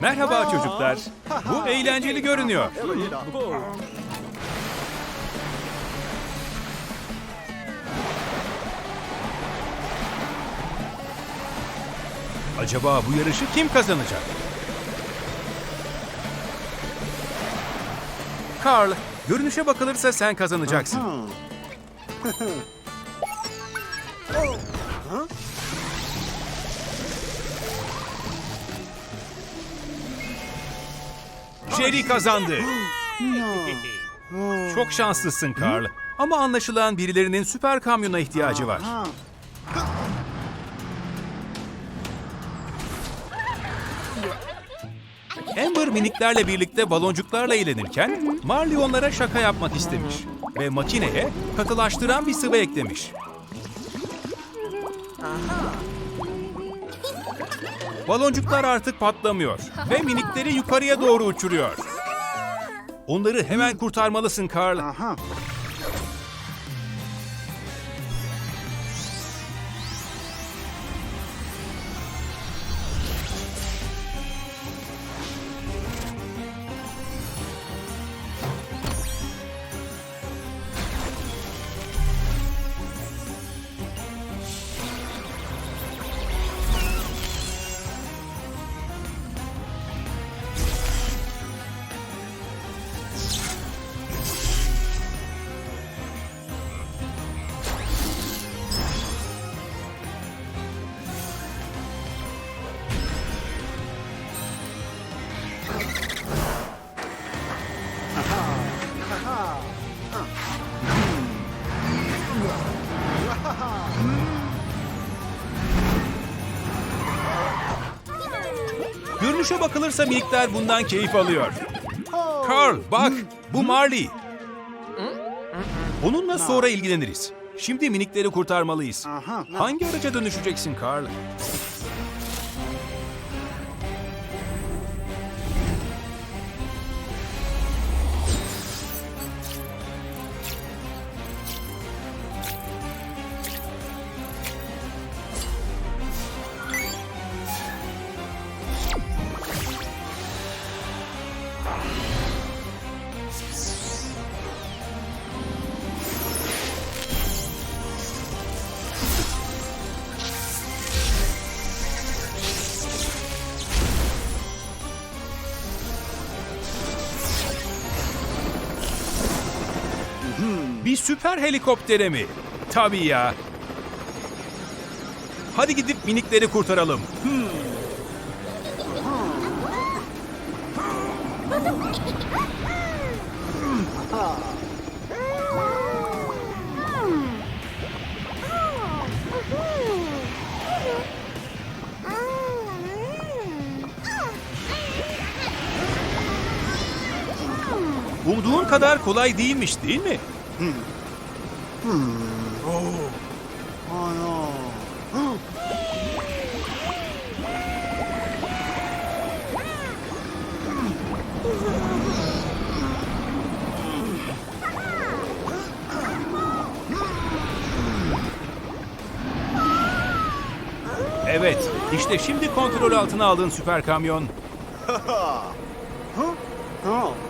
Merhaba çocuklar. Bu eğlenceli görünüyor. Acaba bu yarışı kim kazanacak? Carl, görünüşe bakılırsa sen kazanacaksın. Jerry kazandı. Çok şanslısın Carl. Ama anlaşılan birilerinin süper kamyona ihtiyacı var. Amber miniklerle birlikte baloncuklarla eğlenirken Marley onlara şaka yapmak istemiş ve makineye katılaştıran bir sıvı eklemiş. Baloncuklar artık patlamıyor ve minikleri yukarıya doğru uçuruyor. Onları hemen kurtarmalısın Carl. Görünüşe bakılırsa minikler bundan keyif alıyor. Carl bak bu Marley. Onunla sonra ilgileniriz. Şimdi minikleri kurtarmalıyız. Hangi araca dönüşeceksin Carl? Süper helikoptere mi? Tabii ya. Hadi gidip minikleri kurtaralım. Umduğun kadar kolay değilmiş değil mi? Evet, işte şimdi kontrol altına aldığın süper kamyon.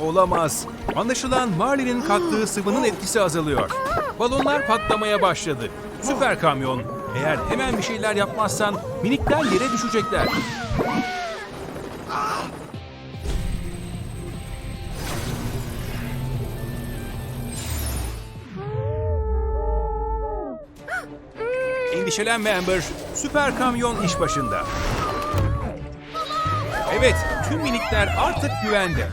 Olamaz. Anlaşılan Marley'nin kattığı sıvının etkisi azalıyor. Balonlar patlamaya başladı. Süper kamyon. Eğer hemen bir şeyler yapmazsan minikler yere düşecekler. Endişelenme Amber. Süper kamyon iş başında. Evet, tüm minikler artık güvende.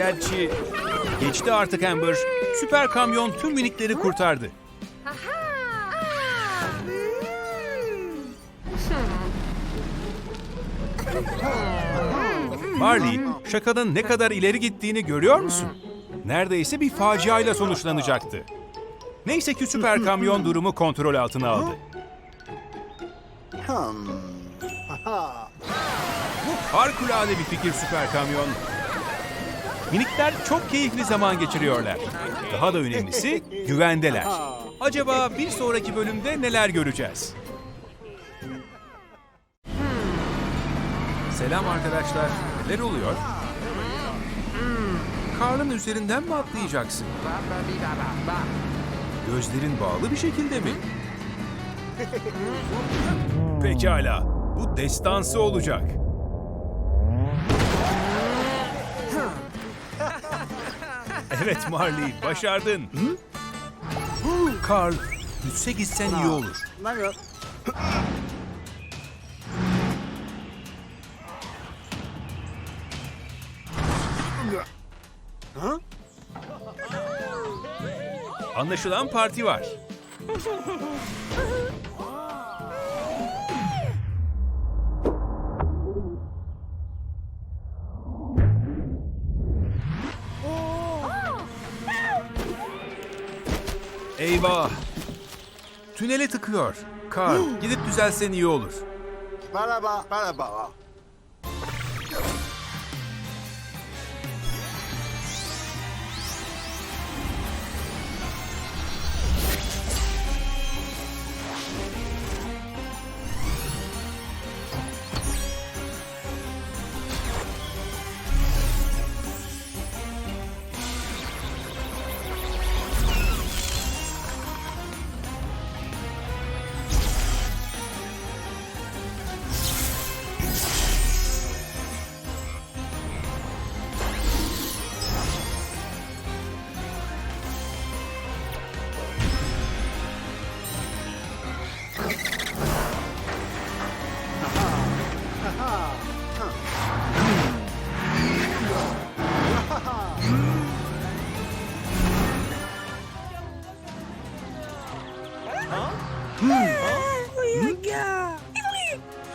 Gerçi geçti artık Amber. Süper kamyon tüm minikleri kurtardı. Marley, şakanın ne kadar ileri gittiğini görüyor musun? Neredeyse bir faciayla sonuçlanacaktı. Neyse ki süper kamyon durumu kontrol altına aldı. Bu harikulade bir fikir süper kamyon. Minikler çok keyifli zaman geçiriyorlar. Daha da önemlisi güvendeler. Acaba bir sonraki bölümde neler göreceğiz? Selam arkadaşlar. Neler oluyor? Karlın üzerinden mi atlayacaksın? Gözlerin bağlı bir şekilde mi? Pekala. Bu destansı olacak. Evet Marley, başardın. Karl, yüzse gitsen iyi olur. Anlaşılan parti var. Tünele tıkıyor. Karl, gidip düzelsen iyi olur. 巴拉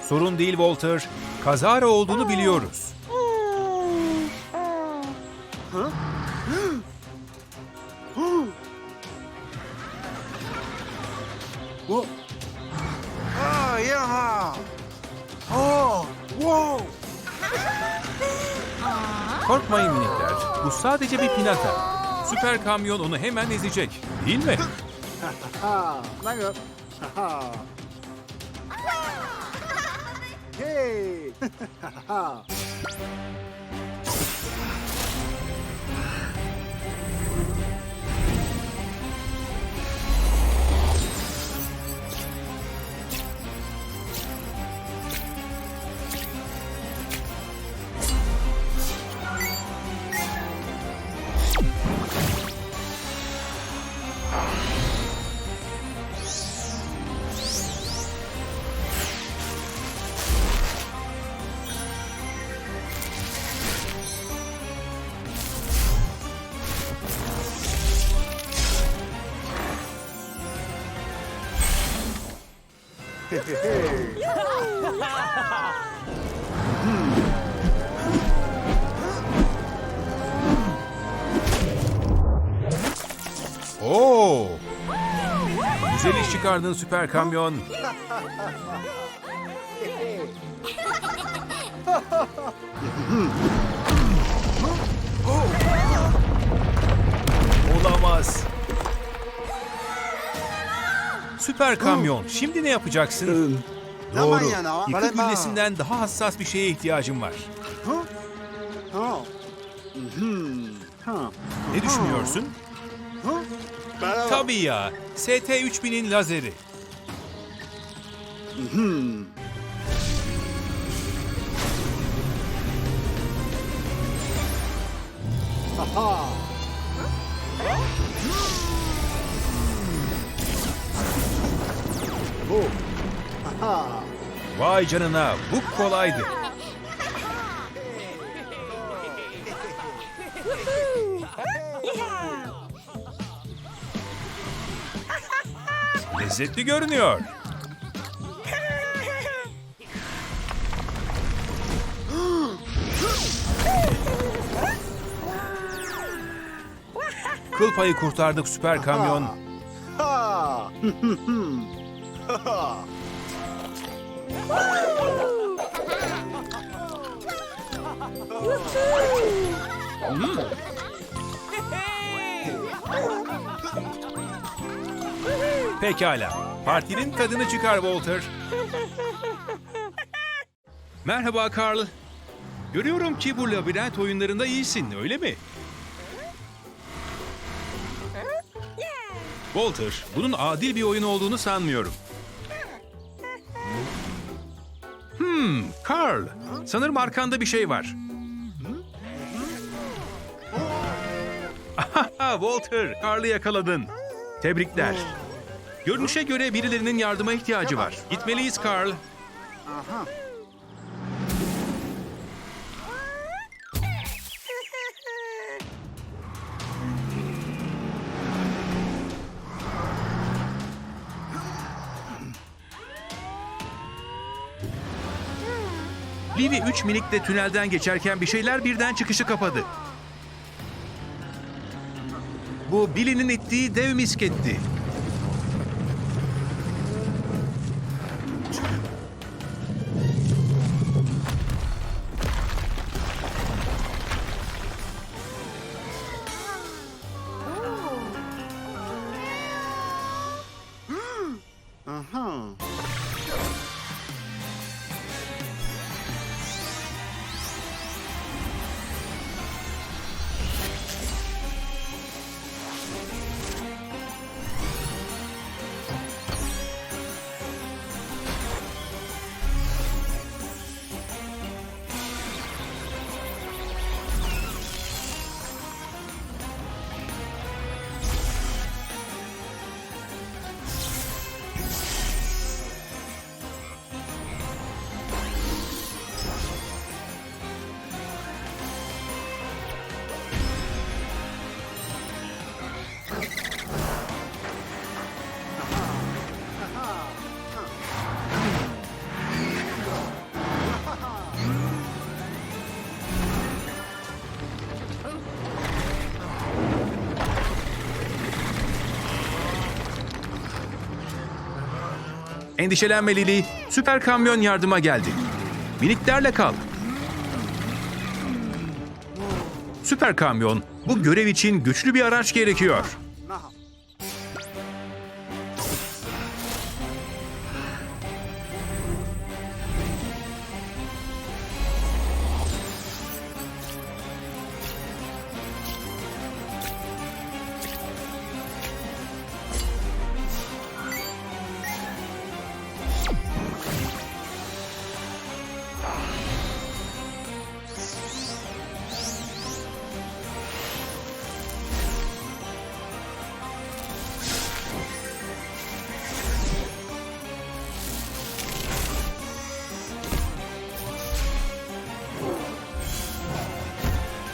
Sorun değil Walter. Kazara olduğunu biliyoruz. Korkmayın minikler. Bu sadece bir pinata. Süper kamyon onu hemen ezecek. Değil mi? 예. 헤이 Oo! Güzel iş çıkardın süper kamyon. Olamaz. Süper kamyon. Şimdi ne yapacaksın? Doğru. Yıkık güllesinden daha hassas bir şeye ihtiyacım var. Ne düşünüyorsun? Tabii ya. ST-3000'in lazeri. Ha ha! bu. Vay canına bu kolaydı. Lezzetli görünüyor. Kıl payı kurtardık süper kamyon. Pekala. Partinin tadını çıkar Walter. Merhaba Carl. Görüyorum ki bu labirent oyunlarında iyisin, öyle mi? Walter, bunun adil bir oyun olduğunu sanmıyorum. Carl. Sanırım arkanda bir şey var. Walter, Carl'ı yakaladın. Tebrikler. Görünüşe göre birilerinin yardıma ihtiyacı var. Gitmeliyiz Carl. Aha. Livy 3 minikle tünelden geçerken bir şeyler birden çıkışı kapadı. Bu Billy'nin ittiği dev misketti. Endişelenme Lily, süper kamyon yardıma geldi. Miniklerle kal. Süper kamyon, bu görev için güçlü bir araç gerekiyor.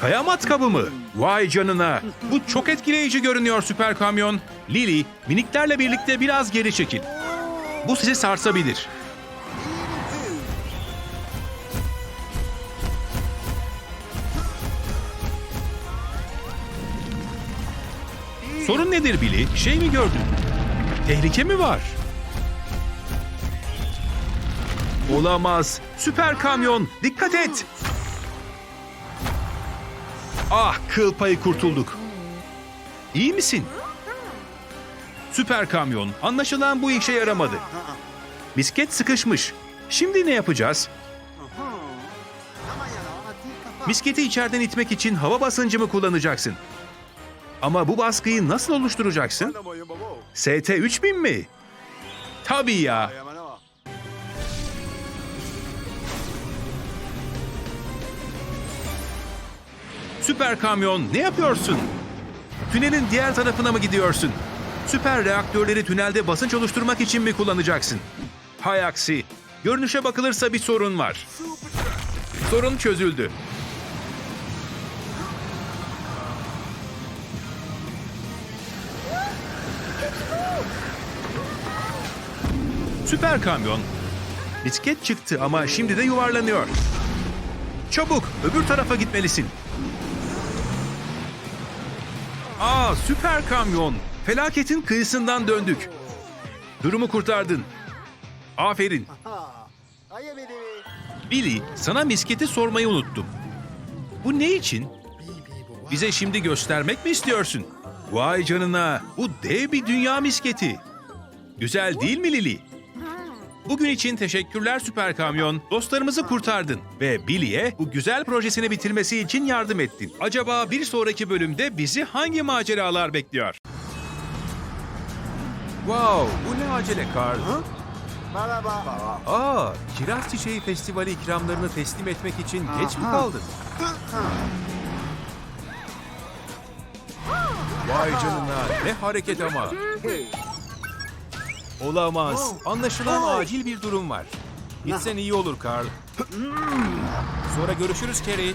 Aha. Kıyamet kabı mı? Vay canına. Bu çok etkileyici görünüyor süper kamyon. Lily, miniklerle birlikte biraz geri çekil. Bu sizi sarsabilir. Sorun nedir Billy? Şey mi gördün? Tehlike mi var? Olamaz. Süper kamyon, dikkat et. Ah kıl payı kurtulduk. İyi misin? Süper kamyon. Anlaşılan bu işe yaramadı. Misket sıkışmış. Şimdi ne yapacağız? Misketi içeriden itmek için hava basıncı mı kullanacaksın? Ama bu baskıyı nasıl oluşturacaksın? ST 3000 mi? Tabii ya. Süper kamyon ne yapıyorsun? Tünelin diğer tarafına mı gidiyorsun? Süper reaktörleri tünelde basınç oluşturmak için mi kullanacaksın? Hay aksi. Görünüşe bakılırsa bir sorun var. Sorun çözüldü. Süper kamyon. Bisiklet çıktı ama şimdi de yuvarlanıyor. Çabuk öbür tarafa gitmelisin. Aa süper kamyon. Felaketin kıyısından döndük. Durumu kurtardın. Aferin. Billy, sana misketi sormayı unuttum. Bu ne için? Bize şimdi göstermek mi istiyorsun? Vay canına, bu dev bir dünya misketi. Güzel değil mi Lily? Bu Bugün için teşekkürler Süper Kamyon. Dostlarımızı kurtardın ve Billy'e bu güzel projesini bitirmesi için yardım ettin. Acaba bir sonraki bölümde bizi hangi maceralar bekliyor? Wow, bu ne acele Carl? Merhaba. Aa, Kiraz Çiçeği Festivali ikramlarını teslim etmek için geç mi kaldın? Vay canına, ne hareket ama. Olamaz. Anlaşılan acil bir durum var. Gitsen iyi olur Carl. Sonra görüşürüz Kerry.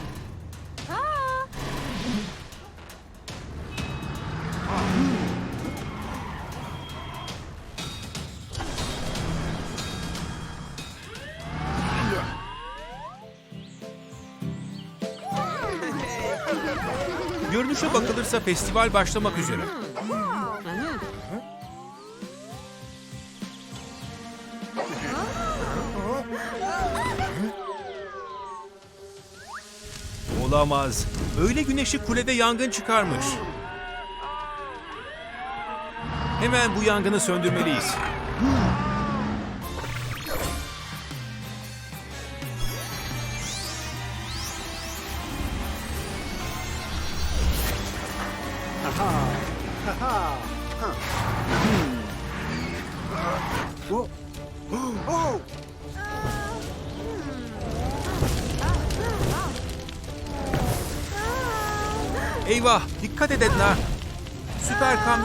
Görünüşe bakılırsa festival başlamak üzere. Olamaz. Öyle güneşi kulede yangın çıkarmış. Hemen bu yangını söndürmeliyiz.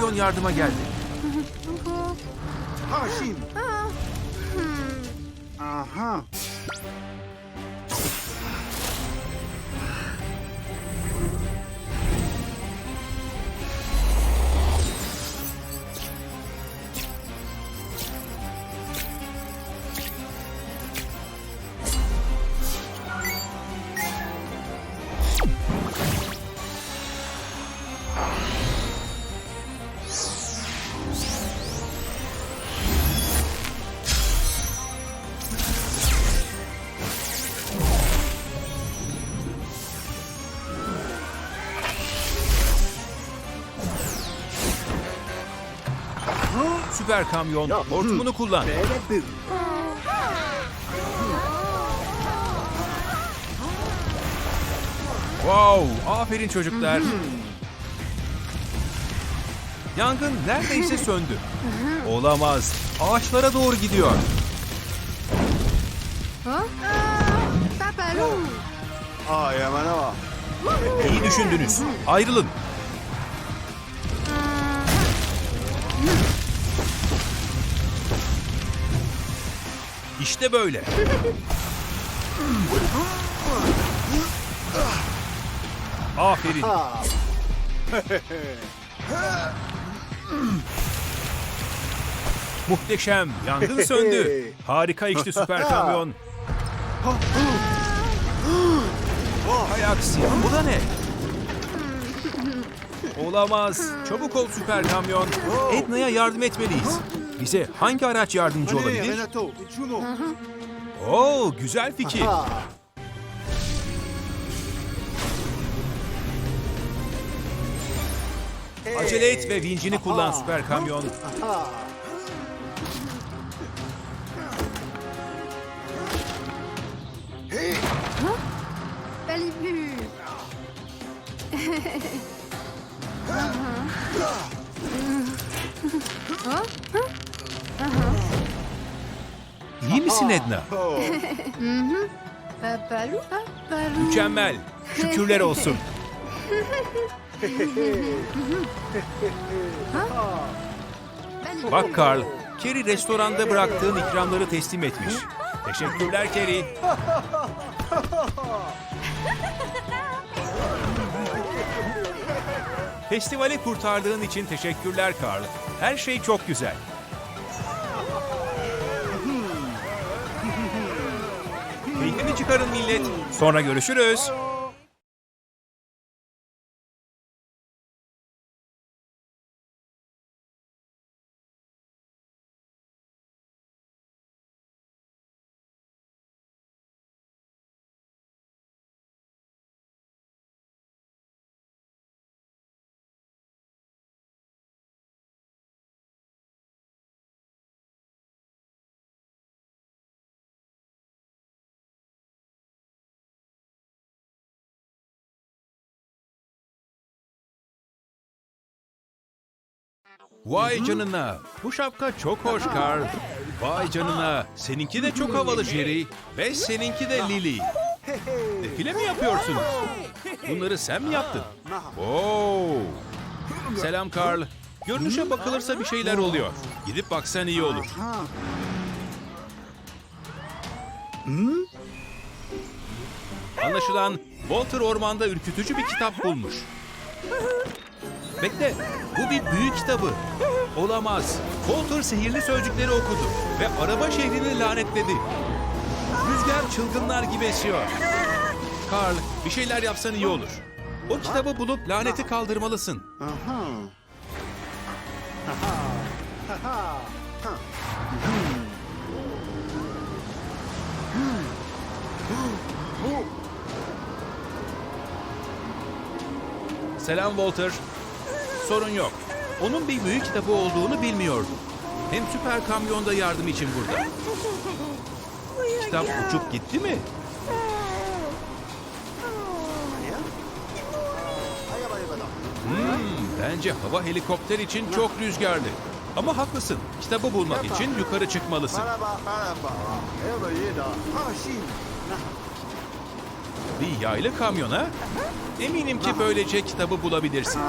Kamyon yardıma geldi. Ha şimdi. Aha. Süper kamyon hortumunu kullan. Wow! Aferin çocuklar. Yangın neredeyse söndü. Olamaz. Ağaçlara doğru gidiyor. İyi düşündünüz. Ayrılın. İşte böyle. Aferin. Muhteşem. Yangın söndü. Harika işte süper kamyon. Hay aksi. Bu da ne? Olamaz. Çabuk ol süper kamyon. Edna'ya yardım etmeliyiz. Bize hangi araç yardımcı olabilir? Oo, güzel fikir. Ha. Acele et ve vincini kullan süper kamyon. İyi misin Edna? Papalou Papalou Mükemmel. Şükürler olsun. Bak Carl, Kerry restoranda bıraktığın ikramları teslim etmiş. Teşekkürler Kerry. Festivali kurtardığın için teşekkürler Carl. Her şey çok güzel. Çıkarın millet. Sonra görüşürüz. Vay canına. Bu şapka çok hoş Carl. Vay canına. Seninki de çok havalı Jerry. Ve seninki de Lily. Defile mi yapıyorsun? Bunları sen mi yaptın? Oo. Selam Carl. Görünüşe bakılırsa bir şeyler oluyor. Gidip baksan iyi olur. Anlaşılan Walter ormanda ürkütücü bir kitap bulmuş. Bekle, bu bir büyü kitabı. Olamaz. Walter sihirli sözcükleri okudu ve araba şehrini lanetledi. Rüzgar çılgınlar gibi esiyor. Carl, bir şeyler yapsan iyi olur. O kitabı bulup laneti kaldırmalısın. Aha. Selam Walter. Sorun yok. Onun bir büyü kitabı olduğunu bilmiyordum. Hem süper kamyonda yardım için burada. Kitap uçup gitti mi? Hmm, bence hava helikopter için çok rüzgarlı. Ama haklısın. Kitabı bulmak için yukarı çıkmalısın. Bir yaylı kamyona? Eminim ki böylece kitabı bulabilirsin.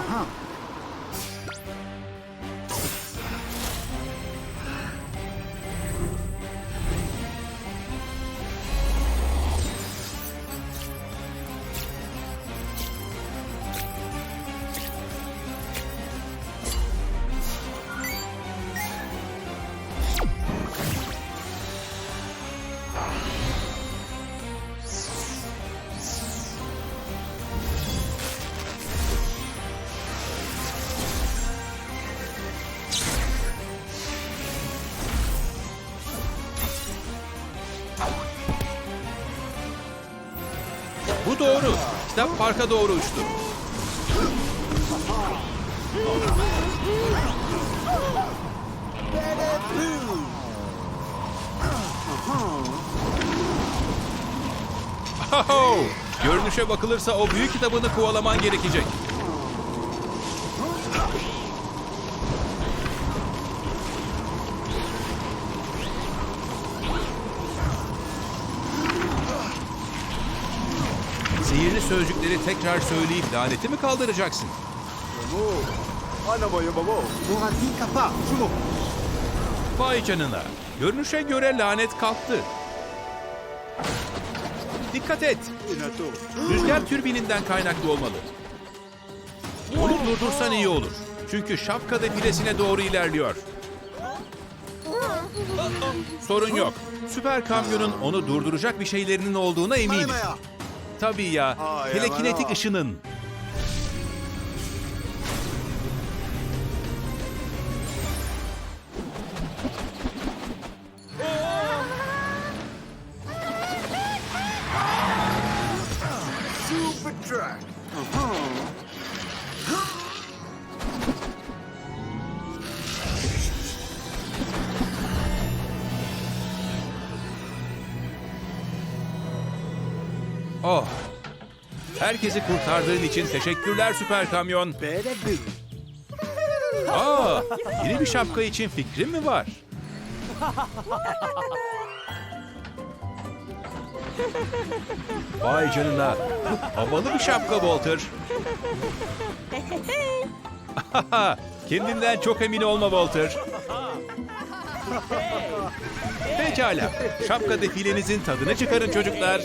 Kitap parka doğru uçtu. Aho! Görünüşe bakılırsa o büyük kitabını kovalaman gerekecek. Sözcükleri tekrar söyleyip laneti mi kaldıracaksın? Vay canına. Görünüşe göre lanet kalktı. Dikkat et. Rüzgar türbininden kaynaklı olmalı. Onu durdursan iyi olur. Çünkü şapka defilesine doğru ilerliyor. Sorun yok. Süper kamyonun onu durduracak bir şeylerinin olduğuna eminim. Tabii ya. Telekinetik aman. ışının. Herkesi kurtardığın için teşekkürler süper kamyon. Aa, yeni bir şapka için fikrin mi var? Vay canına. Havalı bir şapka Walter. Kendinden çok emin olma Walter. Pekala. Şapka defilenizin tadını çıkarın çocuklar.